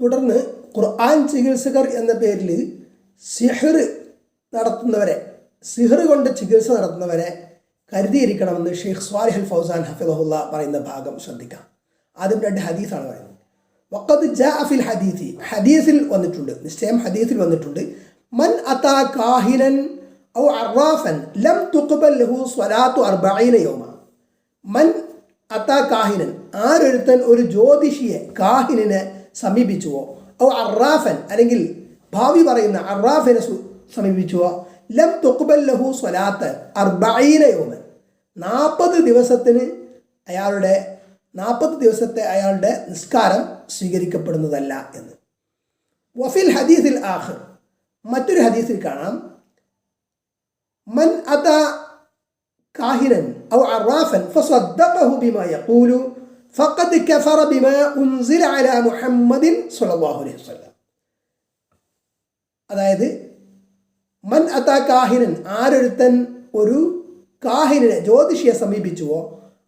തുടർന്ന് ഖുർആൻ ചികിത്സകർ എന്ന പേരിൽ സിഹർ നടത്തുന്നവരെ സിഹർ കൊണ്ട് ചികിത്സ നടത്തുന്നവരെ കരുതിയിരിക്കണമെന്ന് ഷെയ്ഖ് സ്വാലിഹൽ ഫൗസാൻ ഹഫിദുള്ള പറയുന്ന ഭാഗം ശ്രദ്ധിക്കാം. ആദ്യം രണ്ട് ഹദീസാണ് പറയുന്നത്. വക്കത് ജാ ഫിൽ ഹദീസി ഹദീസിൽ വന്നിട്ടുണ്ട് നിശ്ചയം ഹദീസിൽ വന്നിട്ടുണ്ട്. മൻ അതാ കാഹിനൻ ഔ അറാഫൻ ലം തുഖബൽ ലഹു സ്വലാത്തു അർബഈന യോമ. മൻ അതാ കാഹിനൻ ആരൊരുത്തൻ ഒരു ജ്യോതിഷിയെ കാഹിനെ സമീപിച്ചുവോ? ഔ അറാഫൻ അല്ലെങ്കിൽ ഭാവി പറയുന്ന അറാഫനെ സമീപിച്ചുവോ? ലം തൊക്കുബൽ ലഹു സ്വലാത്ത് അർബൈന നാൽപ്പത് ദിവസത്തിന് അയാളുടെ നാൽപ്പത് ദിവസത്തെ അയാളുടെ നിസ്കാരം സ്വീകരിക്കപ്പെടുന്നതല്ല എന്ന്. വഫിൽ ഹദീസിൽ ആഹ് മറ്റൊരു ഹദീസിൽ കാണാം. മൻ അതാ കാഹിരൻ ഔ അറാഫൻ ഫസ്വദ്ദഖഹു ബിമാ യഖൂലു ഫഖദ് കഫറ ബിമ على محمد صلى الله عليه وسلم. അതായത് മൻ അത്ത കാഹിനൻ ആരൊരുത്തൻ ഒരു കാഹിനെ ജ്യോതിഷിയെ സമീപിച്ചുവോ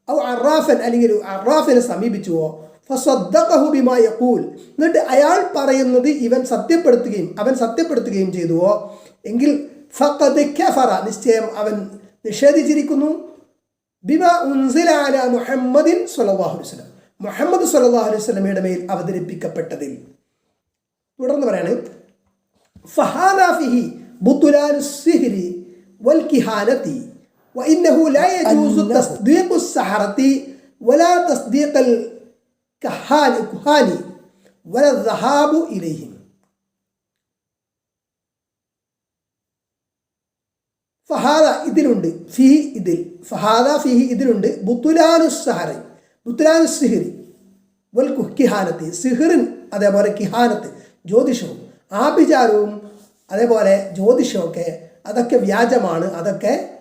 ഔ അറാഫൻ അല്ലെങ്കിൽ അറാഫിനെ സമീപിച്ചുവോ ഫസദ്ദഹുബിമ യഖൂൽ എന്നിട്ട് അയാൾ പറയുന്നത് ഇവൻ സത്യപ്പെടുത്തുകയും അവൻ സത്യപ്പെടുത്തുകയും ചെയ്തുവോ എങ്കിൽ ഫഖദ് കഫറ നിശ്ചയം അവൻ നിഷേധിച്ചിരിക്കുന്നു. ബിമ ഉൻസില അല മുഹമ്മദിൻ സ്വല്ലല്ലാഹു അലൈഹി വസല്ലം മുഹമ്മദ് സ്വല്ലല്ലാഹു അലൈഹി വസല്ലമയുടെ മേൽ അവതരിപ്പിക്കപ്പെട്ടതിൽ തുടർന്ന് പറയാണ് فهذا فيه بطلان السحر والكهانة وإنه لا يجوز أنه- تصديق السحرة ولا تصديق الكهان الكهان ولا الذهاب إليهم ഫഹാദ ഇതിലുണ്ട് ഫിഹി ഇതിൽ. ഫഹാദ ഫിഹി ഇതിലുണ്ട്. ബുത്തുലാനു സഹറി ബുത്തുലാനു സിഹിറി വൽ കിഹാനത്ത് സിഹിറിൻ അതേപോലെ കിഹാനത്ത് ജ്യോതിഷവും. ആഭിചാരവും അതേപോലെ ജ്യോതിഷമൊക്കെ അതൊക്കെ വ്യാജമാണ് അതൊക്കെ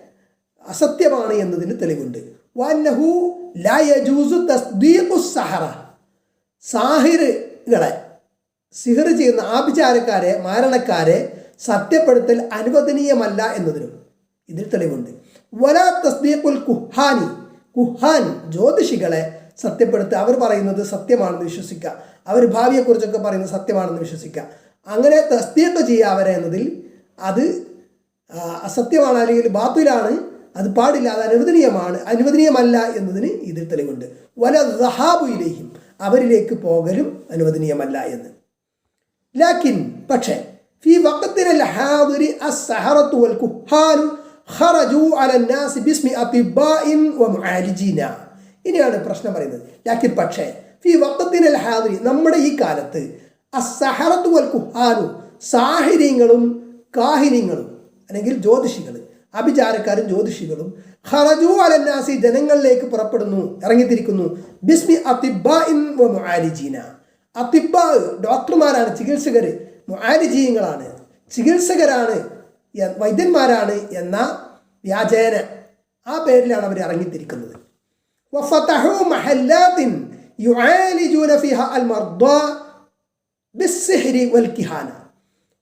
അസത്യമാണ് എന്നതിന് തെളിവുണ്ട്. വന്നഹു ലയജൂസു യജൂസു തസ്ദീഖു സഹറ. സാഹിറുകളെ സിഹിർ ചെയ്യുന്ന ആഭിചാരക്കാരെ മാരണക്കാരെ സത്യപ്പെടുത്തൽ അനുവദനീയമല്ല എന്നതിനും. ഇതിൽ തെളിവുണ്ട്. വല തസ്ദീഖുൽ കുഹാനി കുഹാൻ ജ്യോതിഷികളെ സത്യപ്പെടുത്തുക. അവർ പറയുന്നത് സത്യമാണെന്ന് വിശ്വസിക്കുക. അവർ ഭാവിയെക്കുറിച്ചൊക്കെ പറയുന്നത് സത്യമാണെന്ന് വിശ്വസിക്കുക. അങ്ങനെ തസ്ദീഖ് ചെയ്യുക അവരെ എന്നതിൽ അത് അസത്യമാണ് അല്ലെങ്കിൽ ബാത്തിലാണ് അത് പാടില്ല അത് അനുവദനീയമാണ് അനുവദനീയമല്ല എന്നതിന് ഇതിൽ തെളിവുണ്ട്. വല റഹാബുയിലേക്കും അവരിലേക്ക് പോകലും അനുവദനീയമല്ല എന്ന്. ലാക്കിൻ പക്ഷേ ഫി വക്കത്തിനൽ ഹാദുരി അസഹറത്തു വൽ കുഹാനും ഹറജു അലന്നാസ് ബിസ്മി അതിബായിൻ വ ഇനിയാണ് പ്രശ്നം പറയുന്നത്. ലാക്കിൻ പക്ഷേ ഫി വക്കത്തിനൽ ഹാദിരി നമ്മുടെ ഈ കാലത്ത് അസഹറത്ത് വൽ കുഹാനു സാഹിര്യങ്ങളും കാഹിനീങ്ങളും അല്ലെങ്കിൽ ജ്യോതിഷികൾ അഭിചാരക്കാരും ജ്യോതിഷികളും ഹറജു അലന്നാസി ജനങ്ങളിലേക്ക് പുറപ്പെടുന്നു ഇറങ്ങിത്തിരിക്കുന്നു. ബിസ്മി അതിബായിൻ വ മുആലിജീന. ഡോക്ടർമാരാണ് ചികിത്സകർ മുആലിജീയങ്ങളാണ് ചികിത്സകരാണ് വൈദ്യന്മാരാണ് എന്ന വ്യാജേന. ആ പേരിലാണ് അവർ ഇറങ്ങിത്തിരിക്കുന്നത്.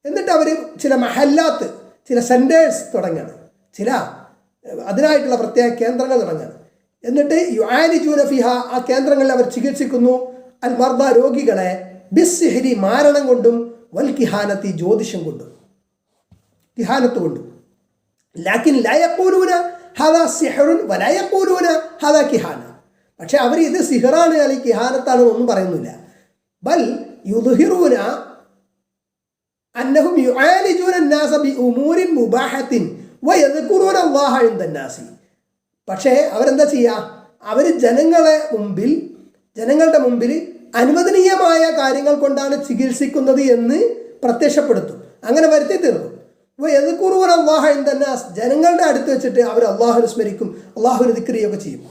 എന്നിട്ട് അവർ ചില മഹല്ലാത്ത് ചില സെന്റേഴ്സ് തുടങ്ങണം. ചില അതിനായിട്ടുള്ള പ്രത്യേക കേന്ദ്രങ്ങൾ തുടങ്ങണം. എന്നിട്ട് യുആാനി ജൂനഫിഹ ആ കേന്ദ്രങ്ങളിൽ അവർ ചികിത്സിക്കുന്നു. അൽ മർദ രോഗികളെ ബിസ്ഹിരി മാരണം കൊണ്ടും വൽകിഹാനത്തി ജ്യോതിഷം കൊണ്ടും. കിഹാനത്ത് കൊണ്ടും ലാക്കിൻ ലയക്കൂലൂന ഹദ സിഹറുൻ വലയക്കൂലൂന ഹദ കിഹാന പക്ഷെ അവർ ഇത് സിഹറാണ് അല്ലെങ്കിൽ കിഹാനത്താണ് ഒന്നും പറയുന്നില്ല ബൽ യുദ്ഹിറൂന അന്നഹും യുആലിജൂന الناس بأمور മുബാഹത്തിൻ വയദ്കുറൂന അല്ലാഹ ഇൻദ الناس പക്ഷേ അവരെന്താ ചെയ്യുക അവർ ജനങ്ങളെ മുമ്പിൽ ജനങ്ങളുടെ മുമ്പിൽ അനുവദനീയമായ കാര്യങ്ങൾ കൊണ്ടാണ് ചികിത്സിക്കുന്നത് എന്ന് പ്രത്യക്ഷപ്പെടുത്തും അങ്ങനെ വരുത്തി തീർന്നു യദക്കൂറുവൻ അള്ളാഹ ഇന്ദന്നാസ് ജനങ്ങളുടെ അടുത്ത് വെച്ചിട്ട് അവർ അള്ളാഹുനെ സ്മരിക്കും. അള്ളാഹുവിന് ദിക്രിയൊക്കെ ചെയ്യും.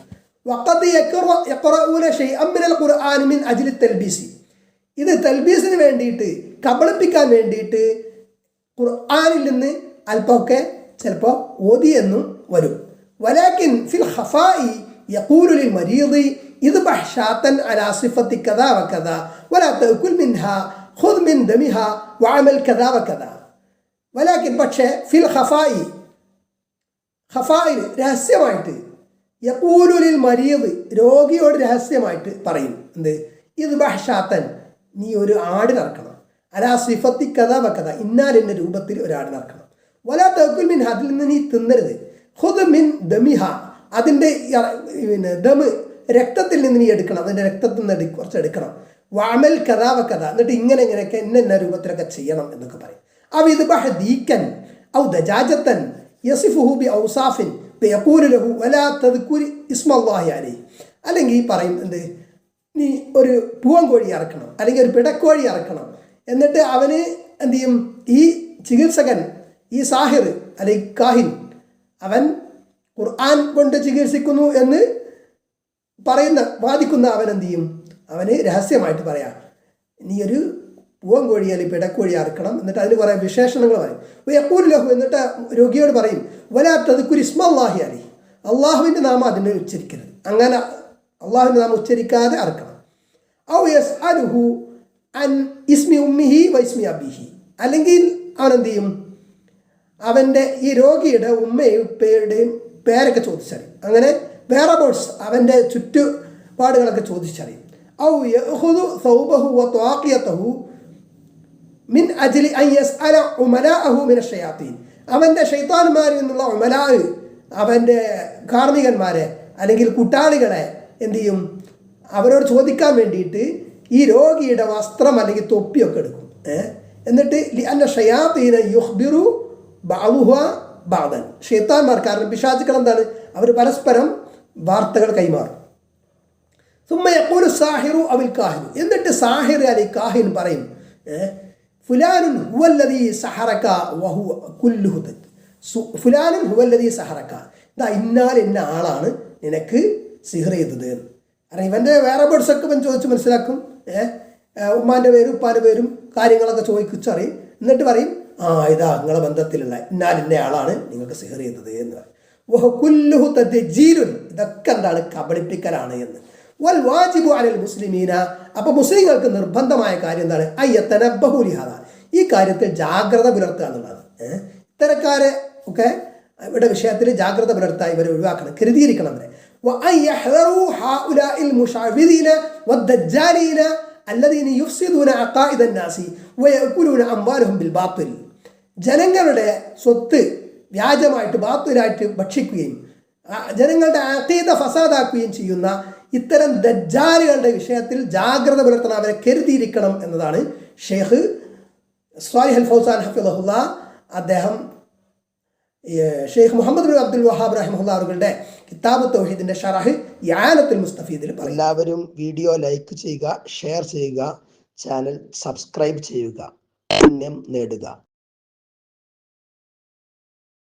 തൽബീസി. ഇത് തൽബീസിന് വേണ്ടിയിട്ട് കബളിപ്പിക്കാൻ വേണ്ടിയിട്ട് ഖുർആാനിൽ നിന്ന് അല്പമൊക്കെ ചിലപ്പോൾ ഓതിയെന്നും വരും. വലാക്കിൻ ഫിൽ ഹഫായി യക്കൂരുലി മരീദി ഇത് ബഹ്ഷാത്തൻ അലാസിഫത്തി കഥാവ കഥ വലാ തൗക്കുൽ ഖുദ് മിൻ ദമിഹ വഅമൽ കഥാവ കഥ വലാക്കിൻ പക്ഷേ ഫിൽ ഖഫായി ഖഫായി രഹസ്യമായിട്ട് യക്കൂലുലിൽ മരിയത് രോഗിയോട് രഹസ്യമായിട്ട് പറയും. എന്ത്? ഇത് ബഹ്ഷാത്തൻ നീ ഒരു ആട് നടക്കണം അലാ സിഫത്തി കഥ വക്കഥ ഇന്നാലിന്റെ രൂപത്തിൽ ഒരാട് ആടിനറക്കണം വലാ തകുൽ മിൻ അതിൽ നിന്ന് നീ തിന്നരുത്. ഹുദ് മിൻ ദമിഹ അതിന്റെ പിന്നെ ദമ് രക്തത്തിൽ നിന്ന് നീ എടുക്കണം. അതിന്റെ രക്തത്തിൽ നിന്ന് കുറച്ച് എടുക്കണം. വാമൽ കഥാവ കഥ എന്നിട്ട് ഇങ്ങനെ ഇങ്ങനെയൊക്കെ ഇന്ന എന്ന രൂപത്തിലൊക്കെ ചെയ്യണം എന്നൊക്കെ പറയും. അവ ഇത് ബഹ ദീക്കൻ ഔ ദജാജത്തൻ യസിഫുഹു ബി ഔസാഫിൻ യഖൂലു ലഹു വലാ തദ്കുരി ഇസ്മല്ലാഹി അലൈഹി. അല്ലെങ്കിൽ പറയും എന്ത്? നീ ഒരു പൂവൻകോഴി ഇറക്കണം അല്ലെങ്കിൽ ഒരു പിടക്കോഴി ഇറക്കണം എന്നിട്ട് അവന് എന്ത് ചെയ്യും? ഈ ചികിത്സകൻ ഈ സാഹിർ അല്ലെങ്കിൽ കാഹിൻ അവൻ ഖുർആൻ കൊണ്ട് ചികിത്സിക്കുന്നു എന്ന് പറയുന്ന വാദിക്കുന്ന അവൻ എന്ത് ചെയ്യും? അവന് രഹസ്യമായിട്ട് പറയാം നീ ഒരു പൂവൻ കോഴി അല്ലെങ്കിൽ പിടക്കോഴി അറുക്കണം. എന്നിട്ട് അതിന് കുറേ വിശേഷണങ്ങൾ പറയും. എപ്പോൾ ലഹു എന്നിട്ട് രോഗിയോട് പറയും വലാത്തത് കുരിസ്മല്ലാഹി അലി അള്ളാഹുവിന്റെ നാമം അതിനെ ഉച്ചരിക്കരുത്. അങ്ങനെ അള്ളാഹുവിന്റെ നാമം ഉച്ചരിക്കാതെ അറുക്കണം. ഔ യസ് അലുഹു അൻ ഇസ്മി ഉമ്മിഹി വൈസ്മി അബിഹി. അല്ലെങ്കിൽ അവനെന്ത് ചെയ്യും? അവന്റെ ഈ രോഗിയുടെ ഉമ്മയും ഉപ്പയുടെയും പേരൊക്കെ ചോദിച്ചറിയും. അങ്ങനെ വേറെ ബോട്ട്സ് അവന്റെ ചുറ്റുപാടുകളൊക്കെ ചോദിച്ചറിയും. ഔ യഹുദു സൗബഹു വ ത്വാഖിയതഹു മിൻ അജലി അൻ യസ്അല ഉമലാഅഹു മിന ഷയാത്തീൻ. അവന്റെ ഷെയ്ത്താൻമാരിൽ നിന്നുള്ള ഉമലാ അവന്റെ കാർമികന്മാരെ അല്ലെങ്കിൽ കുട്ടാളികളെ എന്തു ചെയ്യും? അവരോട് ചോദിക്കാൻ വേണ്ടിയിട്ട് ഈ രോഗിയുടെ വസ്ത്രം അല്ലെങ്കിൽ തൊപ്പിയൊക്കെ എടുക്കും? എന്നിട്ട് അന്ന ഷയാത്തീന യുഹ്ബിറു ബാവുഹ ബാദൻ ഷെയ്ത്താൻമാർ കാരണം പിശാചുക്കൾ എന്താണ്? അവർ പരസ്പരം വാർത്തകൾ കൈമാറും. സുമ്മ എപ്പോഴും സാഹിറു അവിൽ കാഹിൻ എന്നിട്ട് സാഹിർ അലി കാഹിൻ പറയും ഫുലാനുൻ ഹുവല്ലതി സഹറക്ക വഹു കുല്ലുഹു തെറ്റ് ഫുലാനുൻ ഹുവല്ലതി സഹറക്ക. ഇതാ ഇന്നാൽ ഇന്ന ആളാണ് നിനക്ക് സിഹർ ചെയ്തത് കാരണം ഇവന്റെ വേറെ ബേഡ്സൊക്കെ ഇവൻ ചോദിച്ച് മനസ്സിലാക്കും. ഉമ്മാന്റെ പേരും ഉപ്പാന്റെ പേരും കാര്യങ്ങളൊക്കെ ചോദിച്ചറിയും. എന്നിട്ട് പറയും ആ ഇതാ നിങ്ങളെ ബന്ധത്തിലുള്ള ഇന്നാൽ ഇന്ന ആളാണ് നിങ്ങൾക്ക് സിഹർ ചെയ്തത് എന്ന് പറയും. വഹു കുല്ലുഹു തദ്ജീലുൻ ഇതൊക്കെ എന്താണ് കബളിപ്പിക്കലാണ് എന്ന്. വൽ വാജിബു മുസ്ലിമീന. അപ്പൊ മുസ്ലിങ്ങൾക്ക് നിർബന്ധമായ കാര്യം എന്താണ്? അയ്യത്തന ബഹുലിഹാദ ഈ കാര്യത്തിൽ ജാഗ്രത പുലർത്തുക എന്നുള്ളതാണ്. ഇത്തരക്കാരെ ഒക്കെ ഇവിടെ വിഷയത്തിൽ ജാഗ്രത പുലർത്താൻ ഇവരെ ഒഴിവാക്കണം. കരുതിയിരിക്കണം അവരെ. ജനങ്ങളുടെ സ്വത്ത് വ്യാജമായിട്ട് ബാത്തുലായിട്ട് ഭക്ഷിക്കുകയും ജനങ്ങളുടെ അഖീദ ഫസാദാക്കുകയും ചെയ്യുന്ന ഇത്തരം ദജ്ജാലുകളുടെ വിഷയത്തിൽ ജാഗ്രത പുലർത്തണം അവരെ കരുതിയിരിക്കണം എന്നതാണ് ഷെയ്ഖ് സ്വാലിഹ് അൽ ഫൗസാൻ ഹഫിളഹുല്ല അദ്ദേഹം Sheikh Muhammad bin Abdul Wahhab റഹ്മുല്ല അവരുടെ കിതാബ് തൗഹീദിന്റെ ഷറഹ് യാനത്തുൽ മുസ്തഫീദിൽ എല്ലാവരും വീഡിയോ ലൈക്ക് ചെയ്യുക ഷെയർ ചെയ്യുക ചാനൽ സബ്സ്ക്രൈബ് ചെയ്യുക. പുണ്യം നേടുക.